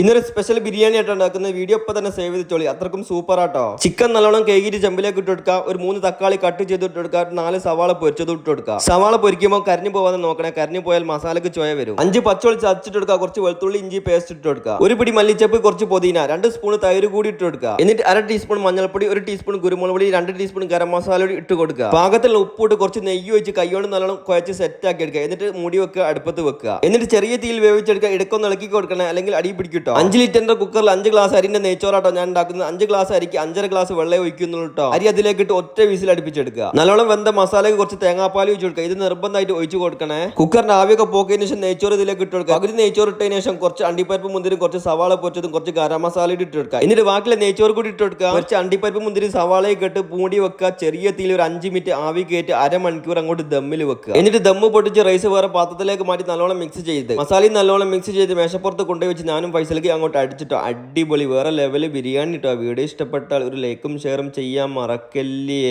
ഇന്നൊരു സ്പെഷ്യൽ ബിരിയാണി ആയിട്ട് ഉണ്ടാക്കുന്ന വീഡിയോ ഇപ്പൊ തന്നെ സേവ് ചെയ്തോളി. അത്രക്കും സൂപ്പർ ആട്ടോ. ചിക്കൻ നല്ലോണം കേകിരി ചെമ്പിലേക്ക് ഇട്ട് കൊടുക്കുക ഒരു മൂന്ന് തക്കാളി കട്ട് ചെയ്ത് ഇട്ട് കൊടുക്കുക നാല് സവാള പൊരിച്ചത് ഇട്ട് കൊടുക്കുക സവാള പൊരിക്കുമ്പോൾ കരിഞ്ഞു പോവാതെ നോക്കണേ. കരിഞ്ഞു പോയാൽ മസാലക്ക് ചോയ വരും. അഞ്ച് പച്ചവെളി ചതച്ചിട്ട് കൊടുക്കുക കുറച്ച് വെളുത്തുള്ളി ഇഞ്ചി പേസ്റ്റ് ഇട്ട് കൊടുക്കുക ഒരു പിടി മല്ലിച്ചപ്പ് കുറച്ച് പൊതിന രണ്ട് സ്പൂൺ തൈര് കൂടി ഇട്ട് കൊടുക്കുക എന്നിട്ട് അര ടീസ്പൂൺ മഞ്ഞൾപ്പൊടി ഒരു ടീസ്പൂൺ കുരുമുളക് പൊടി രണ്ട് ടീസ്പൂൺ ഗരം മസാല കൂടി ഇട്ട് കൊടുക്കുക. പാകത്തിലുള്ള ഉപ്പിട്ട് കുറച്ച് നെയ്യ് വെച്ച് കൈകൊണ്ട് നല്ലോണം കുഴച്ച് സെറ്റ് ആക്കി എടുക്കുക. എന്നിട്ട് മൂടി വെക്കുക അടുപ്പത്ത് വെക്കുക. എന്നിട്ട് ചെറിയ തീയിൽ വേവിച്ചെടുക്കുക. ഇടക്കൊന്ന് ഇളക്കി കൊടുക്കണേ. അല്ലെങ്കിൽ അടി പിടിക്കട്ടോ അഞ്ച് ലിറ്ററിന്റെ കുക്കറിൽ അഞ്ച് ഗ്ലാസ് അരിന്റെ നെയ്ച്ചോറാട്ടോ ഞാൻ ഉണ്ടാക്കുന്നത് അഞ്ച് ഗ്ലാസ് അരിക്ക് അഞ്ചര ഗ്ലാസ് വെള്ളം ഒഴിക്കുന്നുള്ളൂ കേട്ടോ അരി അതിലേക്ക് ഇട്ട് ഒറ്റ വിസിൽ അടുപ്പിച്ചെടുക്കുക. നല്ലോണം വെന്ത മസാലയ്ക്ക് കുറച്ച് തേങ്ങാപ്പാൽ ഒഴിച്ചു കൊടുക്കുക. ഇത് നിർബന്ധമായിട്ട് ഒഴിച്ചു കൊടുക്കണേ. കുക്കറിന്റെ ആവിയൊക്കെ പോക്കിയതിനു ശേഷം നെയ്ച്ചോറ് ഇതിലേക്ക് ഇട്ട് കൊടുക്കുക. പകുതി നെയ്ച്ചോറ് ഇട്ടതിന് ശേഷം കുറച്ച് അണ്ടിപ്പരിപ്പ് മുന്തിരി കുറച്ച് സവാള പൊരിച്ചതും കുറച്ച് ഗരം മസാല ഇട്ട് കൊടുക്കുക. എന്നിട്ട് ബാക്കിയുള്ള നെയ്ച്ചോറ് കൂടി ഇട്ട് കൊടുക്കുക. കുറച്ച് അണ്ടിപ്പരിപ്പ് മുന്തിരി സവാളയൊക്കെ ഇട്ട് പൂടി വെക്കുക. ചെറിയ തീയിൽ ഒരു അഞ്ച് മിനിറ്റ് ആവി കയറ്റി അരമണിക്കൂർ അങ്ങോട്ട് ദമ്മിൽ വെക്കുക. എന്നിട്ട് ദമ്മ് പൊട്ടിച്ച് റൈസ് വേറെ പാത്രത്തിലേക്ക് മാറ്റി നല്ലോണം മിക്സ് ചെയ്ത്. മസാലയും നല്ലോണം മിക്സ് ചെയ്ത് മേശപ്പുറത്ത് കൊണ്ടുപോയി വെച്ച് ഞാനും ഫൈസലേക്ക് അങ്ങോട്ട് അടിച്ചിട്ടോ അടിപൊളി. വേറെ ലെവൽ ബിരിയാണി കേട്ടോ വീഡിയോ ഇഷ്ടപ്പെട്ടാൽ ഒരു ലൈക്കും ഷെയറും ചെയ്യാൻ മറക്കല്ലേ